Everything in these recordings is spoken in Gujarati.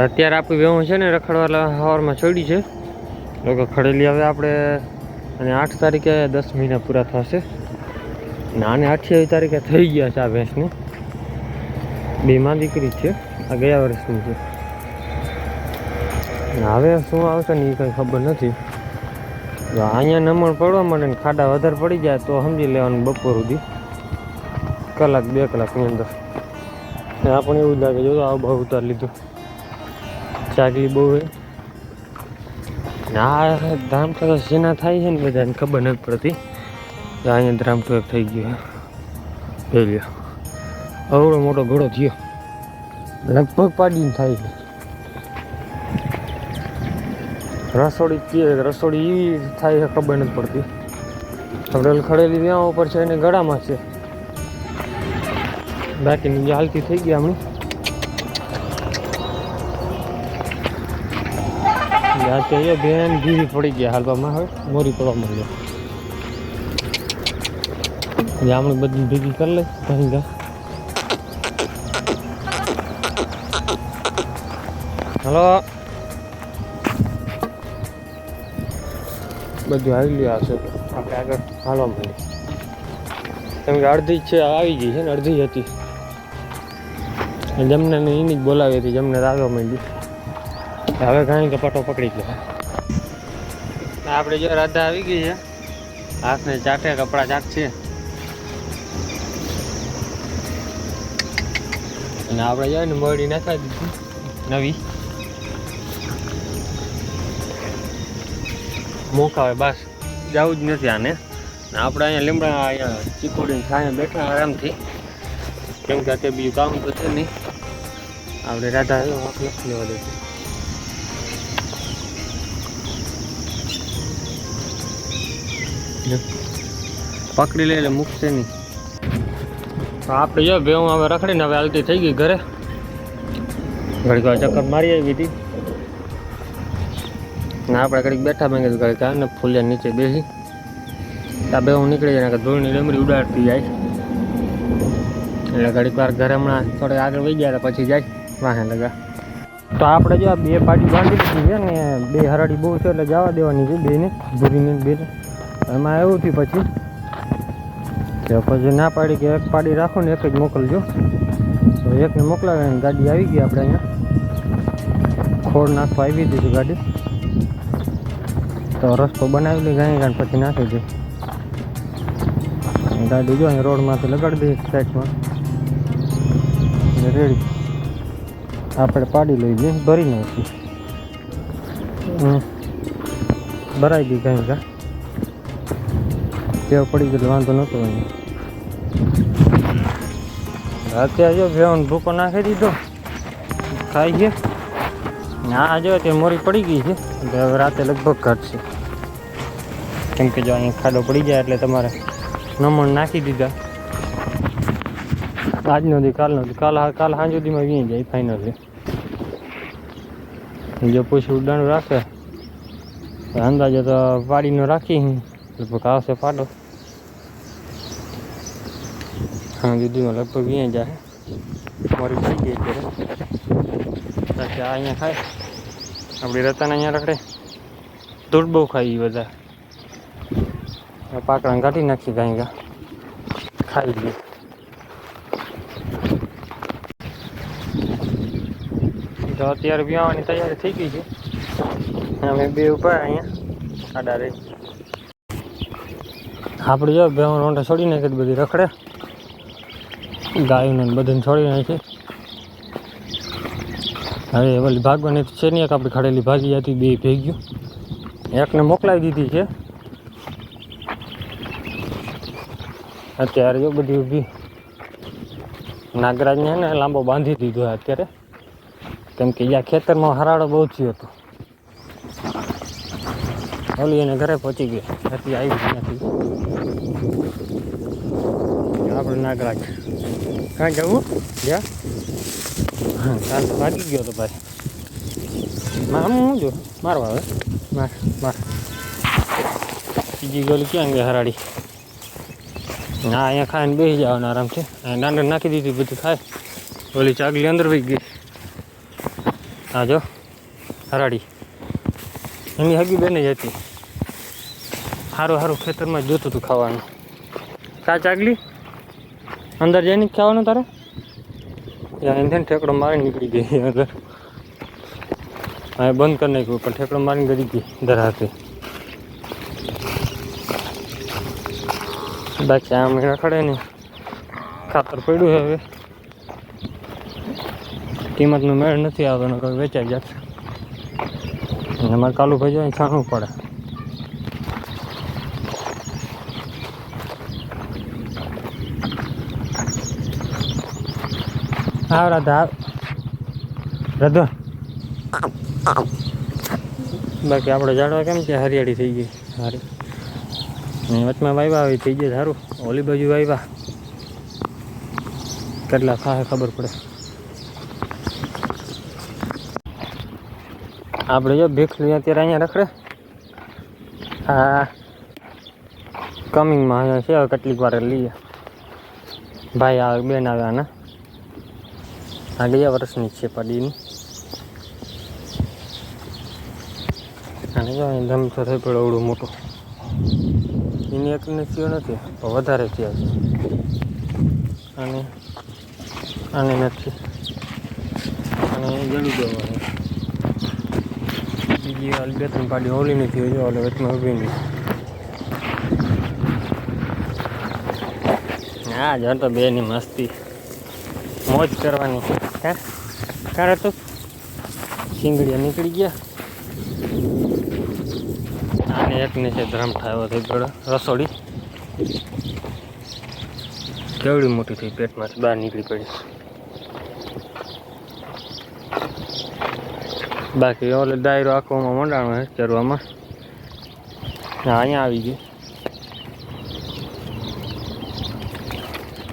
અત્યારે આપણી વેવું છે ને રખડવા હવારમાં છોડી છે. લોકો ખડેલી હવે આપણે અને આઠ તારીખે દસ મહિના પૂરા થશે. અને આને અઠ્યાવીસ તારીખે થઈ ગયા છે આ ભેંસને. બેમાં દીકરી છે. આ ગયા વર્ષની છે. હવે શું આવશે ને એ કંઈ ખબર નથી. અહીંયા નમણ પડવા માંડે ને ખાડા વધારે પડી જાય તો સમજી લેવાનું બપોર સુધી. કલાક, બે કલાકની અંદર. આપણને એવું જ લાગે જો આવું બહુ ઉતાર લીધું. ચાકલી બહુ ને, આ ધામ તો જેના થાય છે ને બધાને ખબર નથી પડતી. અહીંયા તો એક થઈ ગયો છે જોઈ લ્યો. અવડો મોટો ઘોડો થયો. લગભગ પાડીને થાય છે. રસોડી કે રસોડી એવી થાય છે ખબર નથી પડતી. આપણે ખડેલી વ્યાહ ઉપર છે એને ગળામાં છે. બાકીની હાલતી થઈ ગઈ હમણાં. યા તો બેન ધીરી પડી ગયા હાલવામાં હવે. મોરી પડવા માંડ્યો. આપણે બધી ભેગી કરી લે ગા હલો. બધું આવી લ્યો હશે આપણે આગળ હાલવા માંડીએ. કેમ કે અડધી છે, આવી ગઈ છે ને, અડધી હતી. જમને એની જ બોલાવી હતી જમને રાગવા માંડી હવે ઘણી કપાટો પકડી ગયો. આપણે જો રાધા આવી ગઈ છે. હાથને ચાટે, કપડા ચાટ છે અને આપણે જાય ને મળી નાખવા દીધી. નવી. મોકાવે બસ. જવું જ નથી આને. આપણે અહીંયા લીમડા અહીંયા ચીકોડીને છાંયે બેઠા આરામથી. કેમ કે અત્યારે બીજું કામ તો છે નહીં. આપણે રાધા આવ્યો લેવા દેતી પકડી લે એટલે મૂકશે નહીં. આપણે જો ભેવું હવે રખડીને હવે હાલતી થઈ ગઈ ઘરે. ઘડીક ચક્કર મારી આવી હતી. ને આપણે ઘડીક બેઠા મેં કીધું ઘડીક ને ફૂલ્યા નીચે બેસી. ત્યાં બે હું નીકળી જાય કે ધૂળની ડમરી ઉડાડતી જાય. એટલે ઘડીક વાર ઘરે હમણાં થોડે આગળ વહી ગયા પછી જાય વાહે લગા. તો આપણે જો બે પાટી બાંધી દીધી છે ને, બે હરાડી બહુ છે એટલે જવા દેવાની છે બેને, ભૂરીને બે એમાં એવું થયું પછી. કે પછી ના પાડી કે એક પાડી રાખો ને એક જ મોકલજો. તો એકને મોકલાવે ને ગાડી આવી ગઈ આપણે અહીંયા. ખોળ નાખવા આવી દીધી ગાડી. તો રસ્તો બનાવી લઈ ગાય ગાંઠ પછી નાખી દે. ગાડી જો અહીં રોડમાંથી લગાડી દઈએ સાઈડમાં. રેડી. આપણે પાડી લઈ જઈએ ભરી નાખી હમ. ભરાઈ ગઈ ગાય ગા. ટેવ પડી ગયેલું વાંધો નહોતો એને અત્યારે જો ભેવન ભૂકો નાખી દીધો. ખાઈ છે ને આ જો તે મોરી પડી ગઈ છે. એટલે હવે રાતે લગભગ ઘટશે. કેમ કે જો અહીંયા ખાડો પડી જાય એટલે તમારે નમણ નાખી દીધા. આજનો દી, કાલનો દી, કાલ કાલ સાંજ સુધીમાં વી જાય ફાઇનલી જો પૂછું ઉડાણ રાખે? તો અંદાજે તો પાડીનો રાખી લગભગ આવશે પાડો. હા દીદીમાં લગભગ વી જાય મોરી થઈ ગઈ અત્યારે બાકી આ અહીંયા ખાય આપણી રતાને અહીંયા રખડે ધૂળ બહુ ખાઈ બધા આ પાકડાને કાઢી નાખી ગાય ગા ખાઈ લે તો અત્યારે વ્યાવાની તૈયારી થઈ ગઈ છે અમે બે ઊભા અહીંયા આડા રહી આપણે જો બે રોંટા છોડી નાખી બધી રખડે ગાયોને બધાને છોડી નાખી હવે ઓલી ભાગવાની છે ને એક આપણી ખડેલી ભાગી હતી, બે ભેગ્યું. એકને મોકલાવી દીધી છે. અત્યારે જો બધી ઊભી. નાગરાજને ને લાંબો બાંધી દીધો અત્યારે. કેમ કે જ્યાં ખેતરમાં હરાડો બહુ થયો હતો. ઓલી એને ઘરે પહોંચી ગઈ. હતી આવી નથી. આપણે નાગરાજ. કાં જવું? જ્યાં હા કાલ તો ભાગી ગયો તો ભાઈ. આમ હું જો મારવા આવે? માર માર. બીજી ગોલી ક્યાં ગઈ હરાડી ના અહીંયા ખાઈને બેસી જવાનું આરામથી અહીંયા દાંડર નાખી દીધી બધું ખાય ઓલી ચાગલી અંદર વહી ગઈ. હા જો. હરાડી એની હગી બેને જ હતી. સારું સારું ખેતરમાં જ જોતું હતું ખાવાનું. કા ચાગલી? અંદર જઈને ખાવાનું તારે? એમ થઈને ઠેકડો મારીને નીકળી ગઈ અંદર. હા બંધ કરી નાખ્યું, પણ ઠેકડો મારીને ગરી ગઈ ધરાથી બાકી આમ રખડે ને. ખાતર પડ્યું છે હવે. કિંમતનો મેળ નથી આવતો ને કોઈ વેચાઈ જશે. અને કાલુ ભાઈ જાય છાણવું પડે. આવ રાધા આવ. રાધો. બાકી આપણે ઝાડવા કેમ છે? હરિયાળી થઈ ગઈ. સારી વચમાં વાવ્યા આવી, થઈ ગયા સારું ઓલી બાજુ વાવ્યા કેટલા થાય ખબર પડે. આપણે જો ભીખલી અત્યારે અહીંયા રખડે. હા કમિંગમાં અહીંયા છે કેટલીક વાર લઈએ. ભાઈ આવે, બેન આવે આના. આ વર્ષની છે પાડીની. અને જો અહીં ધમતો થઈ પડ્યો અવડું મોટું. એની એકને થયો નથી, પણ વધારે થયા છે અને આને નથી. અને જડું દેવાનું. બીજી વાર બે ત્રણ પાડી ઓલી નથી જો ઓલે વચમાં ઊભી નહીં. હા જો તો બે ની મસ્તી. મોજ કરવાની. હે કારે તો ચીંગડીયા નીકળી ગયા. આને એકને છે ધ્રમ ઠાવ્યો થઈ ગયો રસોડી. કેવડી મોટી થઈ પેટમાંથી બહાર નીકળી પડી બાકી ઓલે દાયરો આખોમાં મંડાણો હે ચરવામાં. હા, અહીંયા આવી ગયું.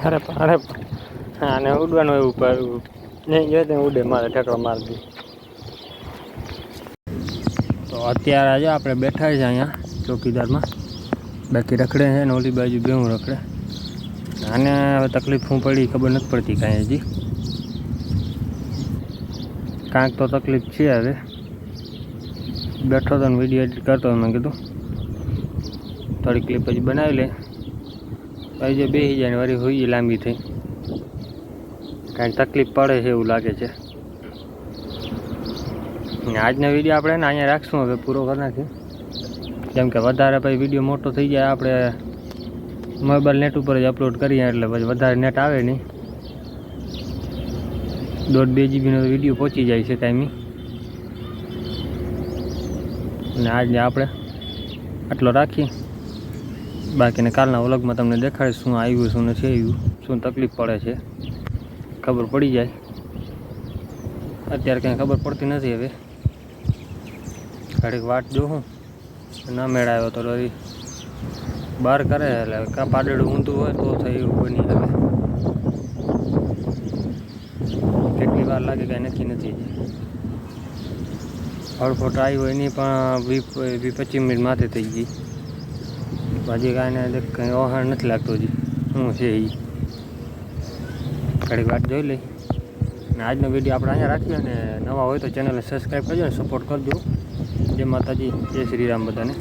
અરે અરે અને ઉડવાનું એવું પર નહીં જો તો ઉડે મારે ઠેકડો મારી દે. તો અત્યારે આજે આપણે બેઠા છે અહીંયા ચોકીદારમાં. બાકી રખડે છે ને ઓલી બાજુ બેવું રખડે. આને હવે તકલીફ શું પડી ખબર નથી પડતી કાંઈ હજી. કાંઈક તો તકલીફ છે હવે. બેઠો તો વીડિયો એડિટ કરતો હતો મેં કીધું. થોડી ક્લિપ હજી બનાવી લે. પછી બે જાય ને વળી હોઈ લાંબી થઈ. કાંઈક તકલીફ પડે છે એવું લાગે છે. આજનો વીડિયો આપણે ને અહીંયા રાખશું હવે પૂરો કરી કેમ કે વધારે પછી વીડિયો મોટો થઈ જાય, આપણે મોબાઈલ નેટ ઉપર જ અપલોડ કરીએ એટલે પછી વધારે નેટ આવે નહીં. દોઢ બે જીબીનો વીડિયો પહોંચી જાય છે ટાઈમી અને આજે આપણે આટલો રાખીએ. બાકીને કાલના વ્લોગમાં તમને દેખાડીશ શું આવ્યું શું નથી આવ્યું. શું તકલીફ પડે છે? ખબર પડી જાય. અત્યારે કંઈ ખબર પડતી નથી હવે. ઘડીક વાટ જોઉં. ના મેળાયો તો રવિ બહાર કરે એટલે કાં પાડેડું ઊંધું હોય તો થઈ એવું બની હવે. કેટલી વાર લાગે કાંઈ નક્કી નથી. હળફોટ આવી હોય નહીં પણ વી પચીસ મિનિટ માથે થઈ ગઈ. હજી કાંઈ કંઈ ઓહાણ નથી લાગતું હજી. શું છે એ ઘડીક વાત જોઈ લઈ. અને આજનો વીડિયો આપણે અહીંયા રાખીએ અને નવા હોય તો ચેનલને સબસ્ક્રાઈબ કરજો અને સપોર્ટ કરજો. જય માતાજી, જય શ્રી રામ બધાને.